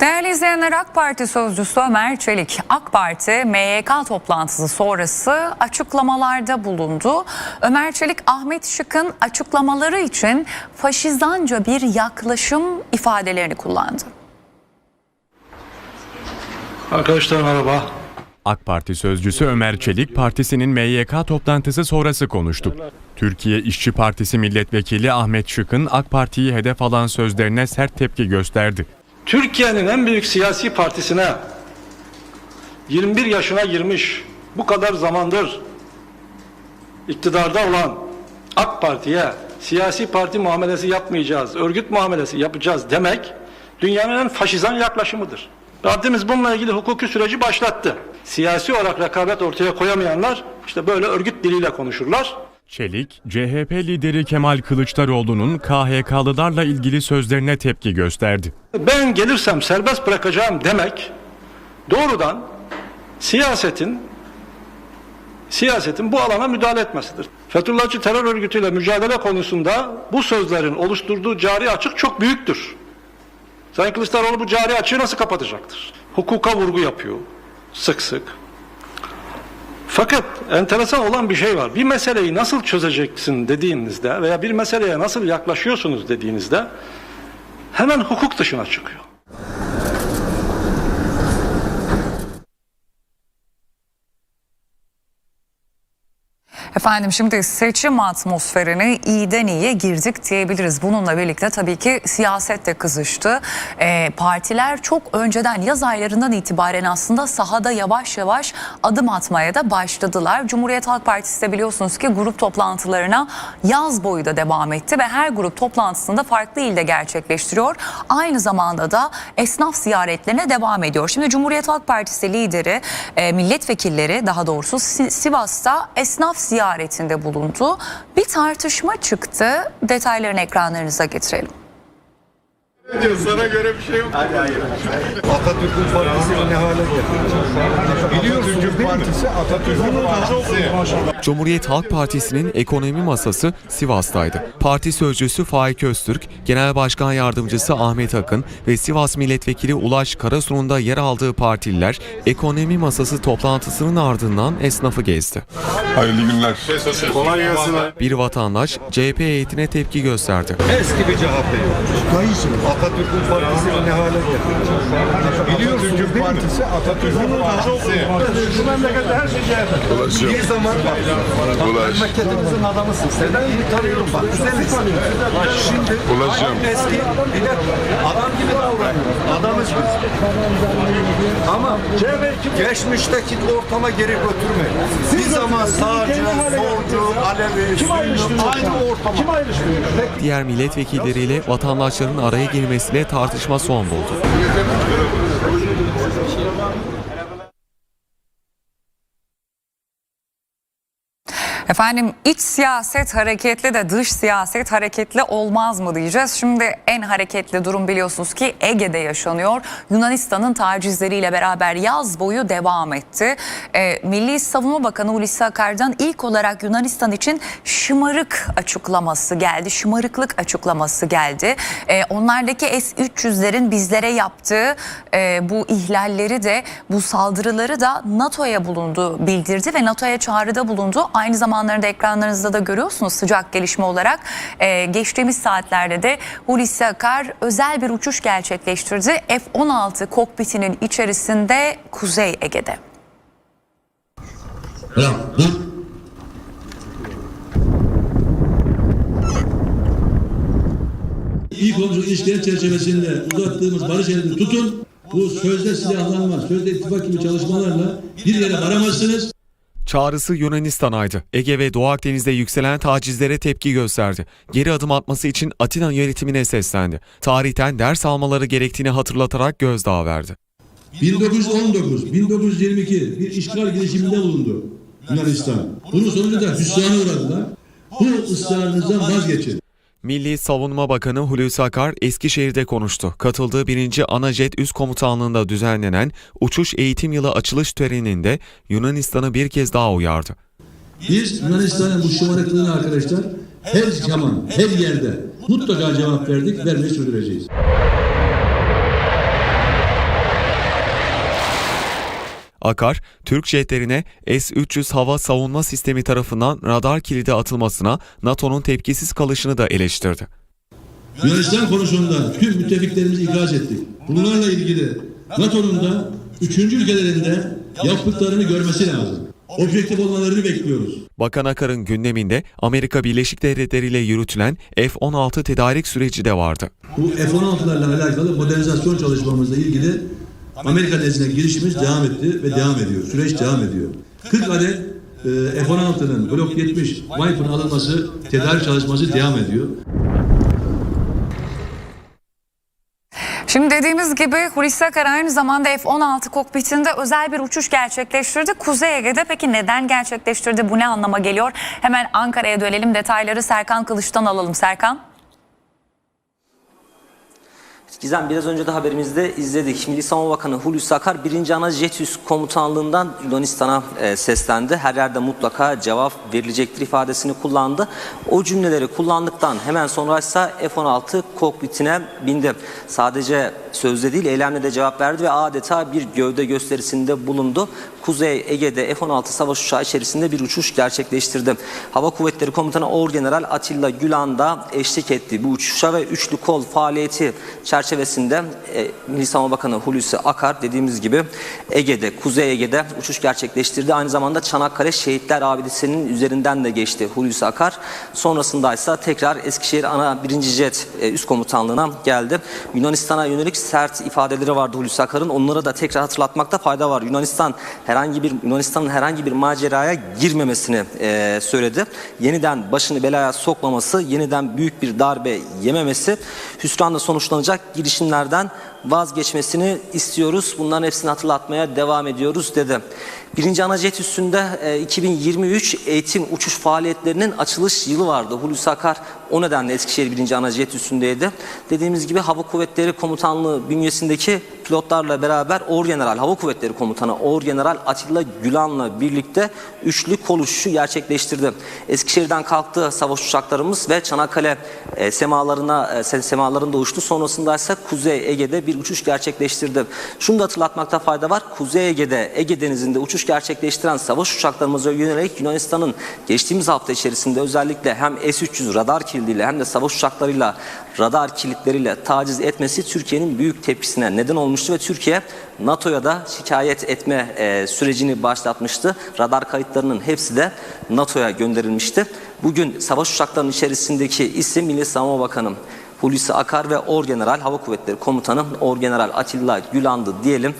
Değerli izleyenler AK Parti sözcüsü Ömer Çelik, AK Parti MYK toplantısı sonrası açıklamalarda bulundu. Ömer Çelik, Ahmet Şık'ın açıklamaları için faşizanca bir yaklaşım ifadelerini kullandı. Arkadaşlar merhaba. AK Parti sözcüsü Ömer Çelik partisinin MYK toplantısı sonrası konuştu. Türkiye İşçi Partisi milletvekili Ahmet Şık'ın AK Parti'yi hedef alan sözlerine sert tepki gösterdi. Türkiye'nin en büyük siyasi partisine 21 yaşına girmiş bu kadar zamandır iktidarda olan AK Parti'ye siyasi parti muamelesi yapmayacağız, örgüt muamelesi yapacağız demek dünyanın en faşizan yaklaşımıdır. Rabbimiz bununla ilgili hukuki süreci başlattı. Siyasi olarak rekabet ortaya koyamayanlar işte böyle örgüt diliyle konuşurlar. Çelik, CHP lideri Kemal Kılıçdaroğlu'nun KHK'lılarla ilgili sözlerine tepki gösterdi. ben gelirsem serbest bırakacağım demek doğrudan siyasetin siyasetin bu alana müdahale etmesidir. Fethullahçı terör örgütüyle mücadele konusunda bu sözlerin oluşturduğu cari açık çok büyüktür. Sayın Kılıçdaroğlu bu cari açığı nasıl kapatacaktır? Hukuka vurgu yapıyor sık sık. Fakat enteresan olan bir şey var. Bir meseleyi nasıl çözeceksin dediğinizde veya bir meseleye nasıl yaklaşıyorsunuz dediğinizde hemen hukuk dışına çıkıyor. Efendim şimdi seçim atmosferine iyiden iyiye girdik diyebiliriz. Bununla birlikte tabii ki siyaset de kızıştı. Ee, partiler çok önceden yaz aylarından itibaren aslında sahada yavaş yavaş adım atmaya da başladılar. Cumhuriyet Halk Partisi de biliyorsunuz ki grup toplantılarına yaz boyu da devam etti ve her grup toplantısında farklı ilde gerçekleştiriyor. Aynı zamanda da esnaf ziyaretlerine devam ediyor. Şimdi Cumhuriyet Halk Partisi lideri, e, milletvekilleri daha doğrusu Si- Sivas'ta esnaf ziyaretinde bulundu. Bir tartışma çıktı. Detaylarını ekranlarınıza getirelim. Sana göre bir şey yok. Atatürk'ün partisini ne hale getirdi? Biliyorsunuz mi? Partisi Atatürk'ün partisi. Cumhuriyet Halk Partisi'nin ekonomi masası Sivas'taydı. Parti sözcüsü Faik Öztürk, Genel Başkan Yardımcısı Ahmet Akın ve Sivas Milletvekili Ulaş Karasu'nun da yer aldığı partililer ekonomi masası toplantısının ardından esnafı gezdi. Hayırlı günler. Kolay gelsin. Bir vatandaş CHP heyetine tepki gösterdi. Eski bir CHP. Kayısın. Atatürk'ün partisini ne hale getirdi? Biliyorsunuz mi? Partisi Atatürk'ün partisi. Şu memlekette her şey CHP. Ulaşım. Bir zaman bak. Ulaş. Memleketimizin adamısın. Senden iyi tanıyorum bak. Güzelsin. Şimdi Ulaşım. eski bir de adam gibi davranıyor. Adamız biz. Ama geçmişteki ortama geri götürme. Bir zaman sağcı, solcu, Alevi, Sünni aynı ortama. Kim ayrıştırıyor? Diğer milletvekilleriyle vatandaşların araya girmesiyle tartışma son buldu. Efendim iç siyaset hareketli de dış siyaset hareketli olmaz mı diyeceğiz. Şimdi en hareketli durum biliyorsunuz ki Ege'de yaşanıyor. Yunanistan'ın tacizleriyle beraber yaz boyu devam etti. Ee, Milli Savunma Bakanı Hulusi Akar'dan ilk olarak Yunanistan için şımarık açıklaması geldi. Şımarıklık açıklaması geldi. Ee, onlardaki S-300'lerin bizlere yaptığı e, bu ihlalleri de bu saldırıları da NATO'ya bulundu bildirdi ve NATO'ya çağrıda bulundu. Aynı zamanlarda ekranlarınızda da görüyorsunuz sıcak gelişme olarak. Ee, geçtiğimiz saatlerde de Hulusi Akar özel bir uçuş gerçekleştirdi. F-16 kokpitinin içerisinde Kuzey Ege'de. Dur. İyi komşu ilişkiler çerçevesinde uzattığımız barış elini tutun. Bu sözde silahlanma, sözde ittifak gibi çalışmalarla bir yere varamazsınız. Çağrısı Yunanistan'aydı. Ege ve Doğu Akdeniz'de yükselen tacizlere tepki gösterdi. Geri adım atması için Atina yönetimine seslendi. Tarihten ders almaları gerektiğini hatırlatarak gözdağı verdi. 1919, 1922 bir işgal girişiminde bulundu Yunanistan. Bunun sonucu da hüsrana uğradılar. Bu ısrarınızdan vazgeçin. Milli Savunma Bakanı Hulusi Akar Eskişehir'de konuştu. Katıldığı 1. Anajet Üst Komutanlığı'nda düzenlenen uçuş eğitim yılı açılış töreninde Yunanistan'ı bir kez daha uyardı. Biz Yunanistan'ın bu şımarıklığına arkadaşlar her zaman, her yerde mutlaka cevap verdik, vermeyi sürdüreceğiz. Akar, Türk jetlerine S-300 hava savunma sistemi tarafından radar kilidi atılmasına NATO'nun tepkisiz kalışını da eleştirdi. Yunanistan konusunda tüm müttefiklerimizi ikaz ettik. Bunlarla ilgili NATO'nun da üçüncü ülkelerinde yaptıklarını görmesi lazım. Objektif olmalarını bekliyoruz. Bakan Akar'ın gündeminde Amerika Birleşik Devletleri ile yürütülen F-16 tedarik süreci de vardı. Bu F-16'larla alakalı modernizasyon çalışmamızla ilgili Amerika nezdine girişimiz devam etti ve devam ediyor. Süreç devam ediyor. 40 adet e, F-16'nın Blok 70 Viper'ın alınması, tedarik çalışması devam ediyor. Şimdi dediğimiz gibi Hulusi Akar aynı zamanda F-16 kokpitinde özel bir uçuş gerçekleştirdi. Kuzey Ege'de peki neden gerçekleştirdi? Bu ne anlama geliyor? Hemen Ankara'ya dönelim. Detayları Serkan Kılıç'tan alalım. Serkan. Gizem biraz önce de haberimizde izledik. Milli Savunma Bakanı Hulusi Akar 1. Ana Jet Üs Komutanlığından Yunanistan'a e, seslendi. Her yerde mutlaka cevap verilecektir ifadesini kullandı. O cümleleri kullandıktan hemen sonra ise F-16 kokpitine bindi. Sadece sözde değil eylemle de cevap verdi ve adeta bir gövde gösterisinde bulundu. Kuzey Ege'de F-16 savaş uçağı içerisinde bir uçuş gerçekleştirdi. Hava Kuvvetleri Komutanı Orgeneral Atilla Gülan da eşlik etti. Bu uçuşa ve üçlü kol faaliyeti çerçevesinde e, Milli Savunma Bakanı Hulusi Akar dediğimiz gibi Ege'de, Kuzey Ege'de uçuş gerçekleştirdi. Aynı zamanda Çanakkale Şehitler Abidesi'nin üzerinden de geçti Hulusi Akar. Sonrasında ise tekrar Eskişehir Ana 1. Jet e, Üst Komutanlığı'na geldi. Yunanistan'a yönelik sert ifadeleri vardı Hulusi Akar'ın. Onları da tekrar hatırlatmakta fayda var. Yunanistan herhangi bir Yunanistan'ın herhangi bir maceraya girmemesini e, söyledi. Yeniden başını belaya sokmaması, yeniden büyük bir darbe yememesi, hüsranla sonuçlanacak girişimlerden vazgeçmesini istiyoruz. Bunların hepsini hatırlatmaya devam ediyoruz dedi. Birinci ana jet üstünde e, 2023 eğitim uçuş faaliyetlerinin açılış yılı vardı. Hulusi Akar o nedenle Eskişehir birinci ana jet üstündeydi. Dediğimiz gibi Hava Kuvvetleri Komutanlığı bünyesindeki pilotlarla beraber Orgeneral Hava Kuvvetleri Komutanı Orgeneral Atilla Gülan'la birlikte üçlü kol uçuşu gerçekleştirdi. Eskişehir'den kalktı savaş uçaklarımız ve Çanakkale e, semalarına e, se- semalarında uçtu. Sonrasında ise Kuzey Ege'de bir uçuş gerçekleştirdi. Şunu da hatırlatmakta fayda var. Kuzey Ege'de Ege Denizi'nde uçuş gerçekleştiren savaş uçaklarımıza yönelik Yunanistan'ın geçtiğimiz hafta içerisinde özellikle hem S-300 radar kilidiyle hem de savaş uçaklarıyla radar kilitleriyle taciz etmesi Türkiye'nin büyük tepkisine neden olmuştu ve Türkiye NATO'ya da şikayet etme e, sürecini başlatmıştı. Radar kayıtlarının hepsi de NATO'ya gönderilmişti. Bugün savaş uçaklarının içerisindeki isim Milli Savunma Bakanı Hulusi Akar ve Orgeneral Hava Kuvvetleri Komutanı Orgeneral Atilla Gülan'dı diyelim.